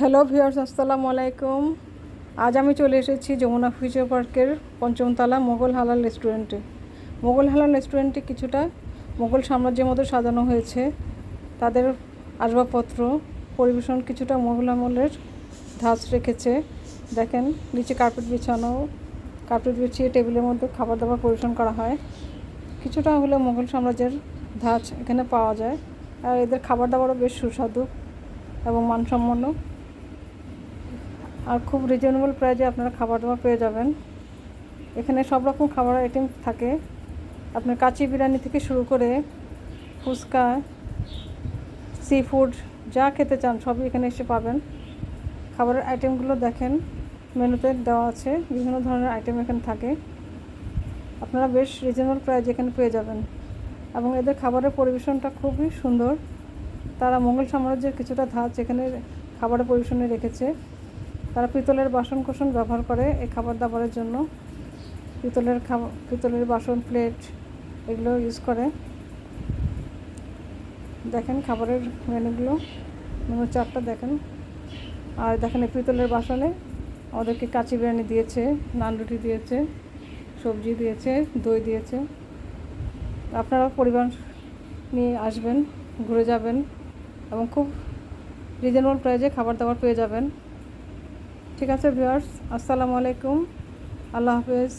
Hello viewers, আসসালামু আলাইকুম। আজ আমি চলে এসেছি যমুনা ফিউচার পার্কের পঞ্চমতলা মোগল হালাল রেস্টুরেন্টে। মোগল হালাল রেস্টুরেন্টে কিছুটা মোগল সাম্রাজ্যের মতো সাজানো হয়েছে। তাদের আসবাবপত্র, পরিবেশন কিছুটা মোগল আমলের ধাঁচ রেখেছে। দেখেন, নিচে কার্পেট বিছানো কার্পেট বিছিয়ে টেবিলের মধ্যে খাবার দাবার পরিবেশন করা হয়। কিছুটা হলেও মোগল সাম্রাজ্যের ধাঁচ এখানে পাওয়া যায়। আর এদের খাবার দাবারও বেশ সুস্বাদু এবং মানসম্পন্ন আর খুব রিজনেবল প্রাইজে আপনারা খাবার দাবার পেয়ে যাবেন। এখানে সব রকম খাবার আইটেম থাকে। আপনার কাচি বিরিয়ানি থেকে শুরু করে ফুচকা সি ফুড যা খেতে চান সবই এখানে এসে পাবেন। খাবারের আইটেমগুলো দেখেন, মেনুতে দেওয়া আছে, বিভিন্ন ধরনের আইটেম এখানে থাকে। আপনারা বেশ রিজনেবল প্রাইজ এখানে পেয়ে যাবেন। এবং এদের খাবারের পরিবেশনটা খুবই সুন্দর। তারা মোগল সাম্রাজ্যের কিছুটা ধাঁচ এখানে খাবারের পরিবেশনে রেখেছে। তারা পিতলের বাসন কোসন ব্যবহার করে এই খাবার দাবারের জন্য। পিতলের খাবার পিতলের বাসন প্লেট এগুলো ইউজ করে। দেখেন খাবারের মেনুগুলো, মেনু চারটা দেখেন। আর দেখেন এই পিতলের বাসনে আমাদেরকে কাঁচি বিরিয়ানি দিয়েছে, নান রুটি দিয়েছে, সবজি দিয়েছে, দই দিয়েছে। আপনারা পরিবার নিয়ে আসবেন, ঘুরে যাবেন এবং খুব রিজনেবল প্রাইজে খাবার দাবার পেয়ে যাবেন। ঠিক আছে ভিউয়ার্স আসসালামু আলাইকুম। আল্লাহ হাফেজ।